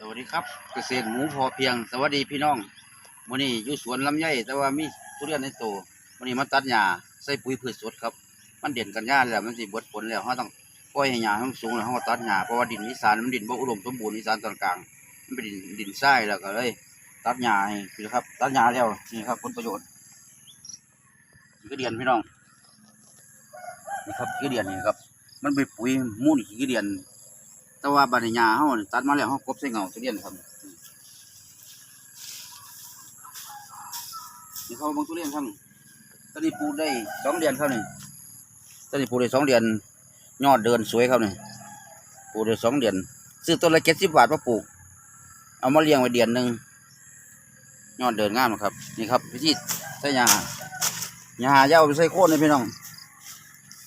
สวัสดีครับ เกษตรหมูพอเพียง สวัสดีพี่น้องวันนี้อยู่สวนลำไยแต่ว่ามีทุเรียนในโตวันนี้มาตัดหญ้าใส่ปุ๋ยพืชสดครับ มันเด่นกันหญ้าแล้วมันสิบดผลแล้วเราต้องปล่อยให้หญ้ามันสูงแล้วเราตัดหญ้าเพราะว่าดินอีสานมันดินบ่อุดมสมบูรณ์อีสานตอนกลาง มันเป็นดินดินทรายแล้วก็เลย ตัดหญ้าพี่ครับ ตัดหญ้าแล้วนี่ครับผลประโยชน์ขี้กระเดียนพี่น้องนี่ครับขี้กระเดียนนี่ครับ มันเป็นปุ๋ยมูลขี้กระเดียน แต่ว่าบัดนี้หญ้าเฮานี่ตัดมาแล้วเฮากบใส่เงาทุเรียนครับนี่เขาบางทุเรียนครับตอนนี้ปูได้สองเดือนครับนี่ตอนนี้ปูได้สองเดือนยอดเดินสวยครับนี่ปูได้สองเดือนซื้อต้นละเจ็ดสิบบาทมาปลูก เอามาเลี้ยงไว้เดือนหนึ่งยอดเดินงามครับ นี่ครับวิธีใส่หญ้าหญ้าอย่าเอาไปใส่โค่นเลยพี่น้อง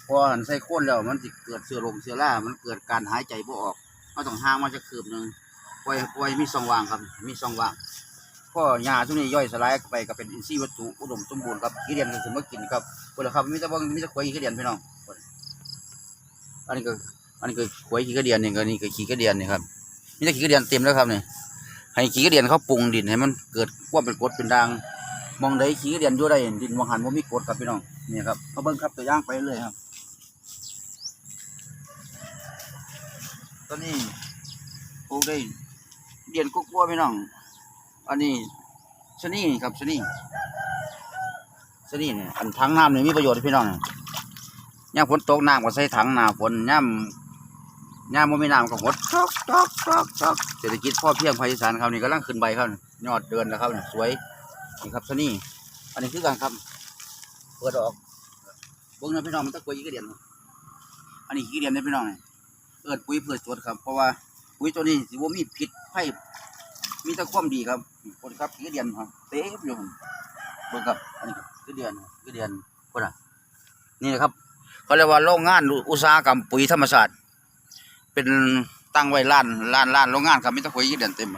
พอหันใส่โค่นแล้วมันจะเกิดเชื้อลงเชื้อรามันเกิดการหายใจบ่ออก เราต้องห่างมาจะคืบหนึ่งปล่อยปล่อยมีช่องว่างครับ มีช่องว่างพอหญ้าทุกนี้ย่อยสลายไปก็เป็นอินทรีย์วัตถุอุดมสมบูรณ์ครับขี้เดียนก็คือมากินครับคนละครับมีแต่ว่ามีแต่ขวายขี้เดียนพี่น้องอันนี้ก็อันนี้ก็ขวายขี้กระเดียนนี่ก็นี่ก็ขี้กระเดียนนี่ครับมีแต่ขี้กระเดียนเต็มแล้วครับนี่ให้ขี้กระเดียนเขาปรุงดินให้มันเกิดควาเป็นกรดเป็นด่างมองได้ขี้กระเดียนอยู่ได้ดินมองหันว่ามีกรดครับพี่น้องนี่ครับเขาเบิ่งครับตัวย่างไปเลยครับ ตอนนี้ปลูกได้เดือนกุ๊กวัวพี่น้อง อันนี้ชนีครับชนีชนีเนี่ยอันถังน้ำเนี่ยมีประโยชน์พี่น้องเนี่ยย่ามฝนตกน้ำก็ใส่ถังน้ำฝนย่ามย่ามบ่มีน้ำก็หดตอกตอกตอกตอกเศรษฐกิจพ่อเพียงภาคอีสานครับนี่กำลังขึ้นใบครับยอดเดือนแล้วครับเนี่ยสวยนี่ครับชนีอันนี้คือกันครับเปิดออกเบิ่งนะพี่น้องมันตะกวยยี่กระเดียนอันนี้กี่เดียนเนี่ยพี่น้องเนี่ย อิดปุ๋ยเพื่อสดครับ เพราะว่าปุ๋ยตัวนี้สิว่ามีพิษไผ่มีแต่ความดีครับคนครับกี่เดือนครับเต๊ะอยู่เบิ่งครับอันนี้กี่เดือนกี่เดือนคนอะนี่นะครับเขาเรียกว่าโรงงานอุตสาหกรรมปุ๋ยธรรมศาสตร์เป็นตั้งไว้ล้านล้านล้านโรงงานครับมีแต่ปุ๋ยกี่เดือนเต็ม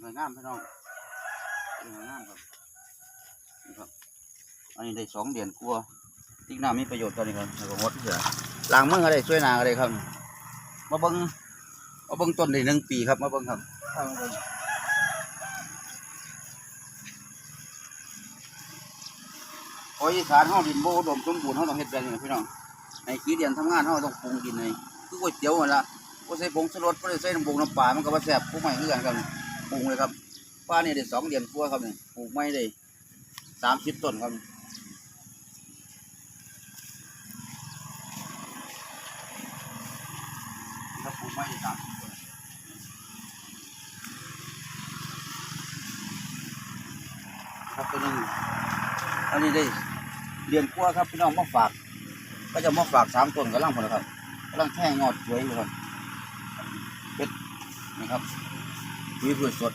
เลยตัวนี้ก็งามพี่น้องตัวนี้ก็งามครับนี่ครับ อันนี้ได้สองเดือนกลัวติ๊กน้ำมีประโยชน์ตอนนี้ครับแล้วก็งดเสือล้างมือก็ได้ช่วยนาก็ได้ครับ มาเบิ้งมาเบิ้งต้นได้หนึ่งปีครับมาเบิ้งครับเอามาเบิ่งโอ้ยสานห้องดินโบอุดมสมบูรณ์ห้องต้องเฮ็ดแบบนี้นะพี่น้องในขี้เดียนทำงานห้องต้องปรุงดินในคือก๋วยเตี๋ยวนั่นละก็ใส่ผงชูรสก็ใส่น้ำปรุงน้ำปลามันก็มาแซ่บปรุงใหม่เพื่อกันครับ ปรุงเลยครับป้านี่ได้สองเดือนกลัวครับเนี่ยปลูกไม่ได้สามสิบต้นครับครับผมไม่ได้ตามครับตัวนึงอันนี้ได้เรียนกลัวครับพี่น้องมาฝาก ก็จะมาฝากสามต้นกำลังพอนะครับกำลังแท่งงอดสวยอยู่ครับเป็ดนะครับ วิพืชสด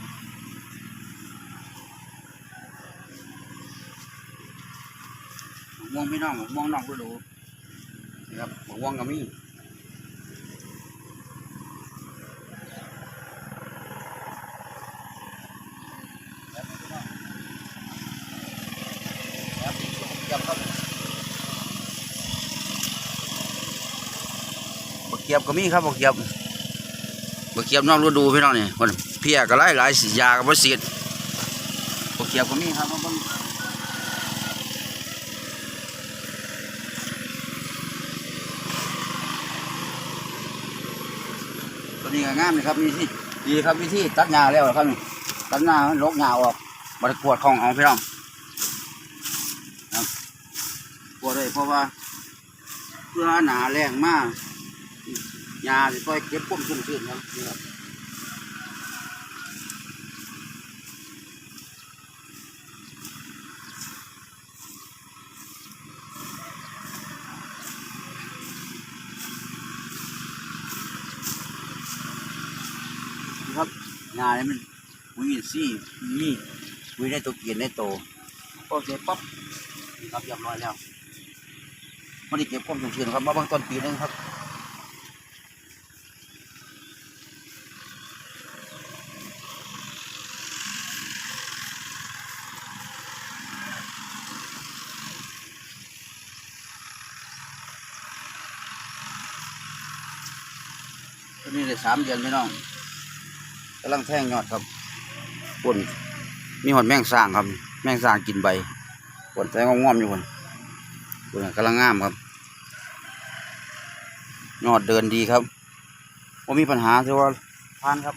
ม่วงพี่น้องม่วงน้องกฤดูนะครับมะม่วงก็มีบักเกียบก็มีครับบักเกียบบักเกียบนอกฤดูพี่น้องนี่คน เพียก็หลายหลายสิยาก็บ่เสียดบักเกียบก็มีครับบ่ตัวนี้ก็งามเลยครับมีที่ดีครับวิธีตัดหญ้าแล้วครับนี่ตัดหญ้าลกหญ้าออกบ่ได้กวดของเอาพี่น้องกวดเลยเพราะว่าเพื่อหนาแรงมากยาจะต้อยเก็บพุ่มชุ่มชื้นครับนี่ครับาแล้วมันมันมีซี่นี่วิ่งได้ตัวเกียนได้โตโอเคป๊อปั๊บครับเรียบร้อยแล้วมันได้เก็บความชุ่มชิงครับมาบางตอนปีนึงครับนี่เลยสามเดือนพี่น้อง กำลังแท่งยอดครับปนมีหอดแมงสร้างครับ แมงสร้างกินใบปนแต่งงอมอยู่คนปนกำลังงามครับยอดเดินดีครับว่ามีปัญหาถือว่าผ่านครับ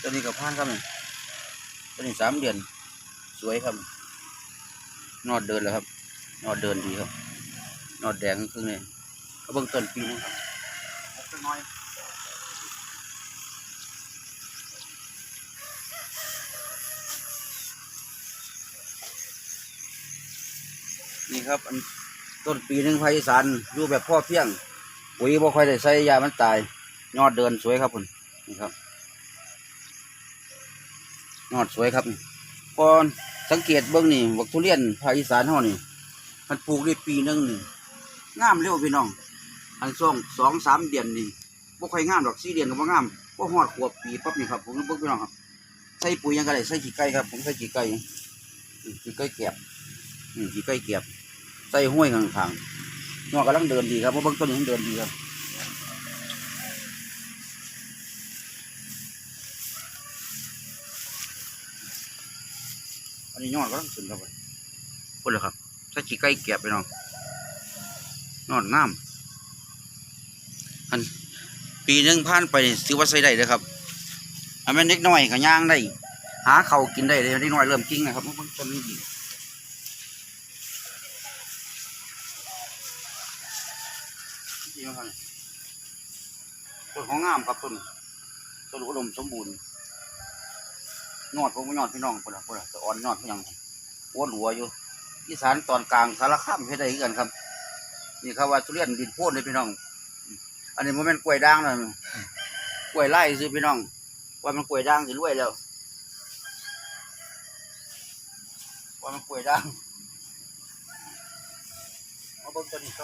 ตัวนี้กับผ่านครับนี่ตัวนี้สามเดือน สวยครับ นอดเดินแล้วครับ นอดเดินดีครับ นอดแดงครึ่งเลยก็เบิ่งต้นปีนึงครับน้อยนี่ครับอันต้นปีหนึ่งภาคอีสานอยู่แบบพ่อเพียงปุ๋ยบ่ค่อยได้ใส่ยามันตาย ยอดเดินสวยครับคุณนี่ครับยอดสวยครับนี่พอ สังเกตเบื้องนี่บักทุเรียนภาคอีสานเฮานี่ มันปลูกได้ปีหนึงนี่งามเร็วพี่น้อง อันส่งสองสามเดือนนี่บ่ค่อยงามดอกสี่เดือนก็บ่งามบ่ฮอดขวบปีปั๊บนี่ครับผมเบิ่งพี่น้องครับใส่ปุ๋ยยังก็ได้ใส่ขี้ไก่ครับ ผมใส่ขี้ไก่ขี้ไก่แก็บขี้ไก่แก็บใส่ห้วยข้างๆนอกกำลังเดินดีครับเพราะเบิ่งต้นนี้มันเดินดีครับ นนี้ยอดก็ต้องขึ้นครับไปพูดเลยครับ ถ้าขี้ไก่เก็บไปน้องนอดงามอันปีหนึ่งผ่านไปนี่ถือว่าใส่ได้เลยครับอันเป็นเล็กน้อยก็ย่างได้ หาเขาวกินได้เลยเล็กน้อยเริ่มกิ้งนะครับมันต้นนี้ดีดีมากครับต้นของงามครับต้นต้นอุดมสมบูรณ์ ยอดผมก็ยอดพี่น้องคนละคนละแต่อ่อนยอดพี่ยังอ้วนหัวอยู่อีสานตอนกลางสารคามเฮ็ดได้กันครับ นี่ครับว่าทุเรียนดินโพ่นเลยพี่น้อง อันนี้มันเป็นกล้วยด่างนะกล้วยไล่ซื้อพี่น้อง ว่ามันกล้วยด่างสิรวยแล้ว ว่ามันกล้วยด่างมาเบิ่งตัวนี้ค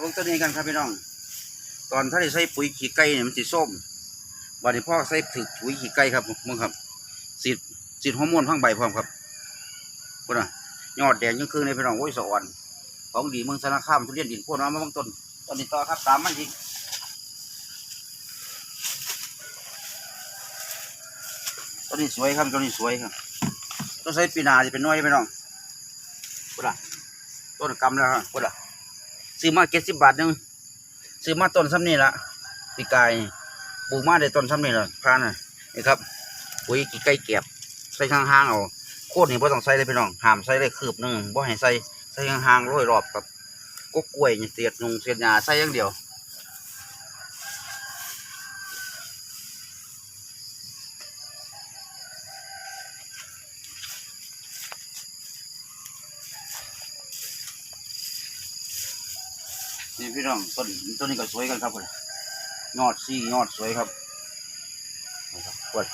ลงตัวนี้กันครับพี่น้อง ตอนถ้าได้ใส่ปุ๋ยขี้ไก่เนี่ยมันสีส้มวันนี้พ่อใส่ถึกปุ๋ยขี้ไก่ครับมึงครับสีดสีดฮอร์โมนพังใบพร้อมครับพุ่นน่ะยอดแดงยังคืนในพี่น้องโอ้ยสะอ่อนของดีเมืองสารคามทุเรียนดินโพ่นมามาบางต้นตอนนี้ต่อครับตามมันอีกต้นนี้สวยครับต้นนี้สวยครับต้นใส่ปีนาจะเป็นน้อยพี่น้องพุ่นะต้นกำแล้วครับพุ่นะ ซื้อมาเก็ดสิบบาทนึงซื้อมาต้นซ้ำนี่ละปีกายปลูกมาได้ต้นซ้ำนี่ละพานน่ะนี่ครับปุ๋ยกี่ไก่เก็บใส่ข้างห้างเอาโคตรนี่พ่ต้องใส่เลยพี่น้องหามใส่เลยคืบหนึงบ่ให้ใส่ใส่ข้างห้างร้อยรอบครับก็กล้วยนี่เสียดนงเสียดยาใส่อย่างเดียว นี่พี่น้องต้นต้นนี้ก็สวยกันครับคนยอดซี่ยอดสวยครับนะครับพุ่น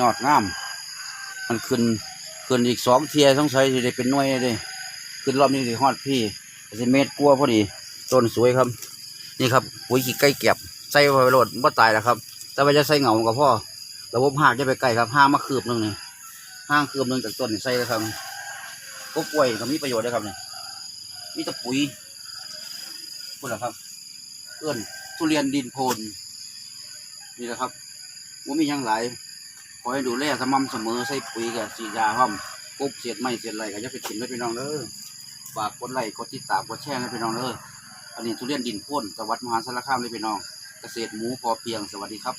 ยอดงาม มันขึ้นขึ้นอีกสองเทียสงสัยจะได้เป็นน่วยเลยขึ้นรอบนี้สิฮอดพี่สิเมตรกลัวพอดี ต้นสวยครับ นี่ครับปุ๋ยขี้ไก่เก็บใส่ไว้โหลดบ่ตายแล้วครับ แต่ว่าจะใส่เหงากับพ่อระบบหากจะไปไกลครับห้างมาคืบหนึงนี่ห้างคืบหนึงจากต้นนี่ใส่เลยครับก็กล้วยก็มีประโยชน์ด้วยครับเนี่ยมีแตะปุ๋ย พูดละครับ เอื้อนทุเรียนดินโพนนี่แหละครับว่ามียังหลายขอให้ดูแลสม่ำเสมอใส่ปุ๋ยกับสียาห้อมกบเศษไม้เศษไรก็จะไปกินเลยพี่น้องเด้อฝากกดไลค์กดติดตามกดแชร์นะพี่น้องเด้ออันนี้ทุเรียนดินพ่นจังหวัดมหาสารคามเลยพี่น้อง เกษตรหมูพอเพียงสวัสดีครับ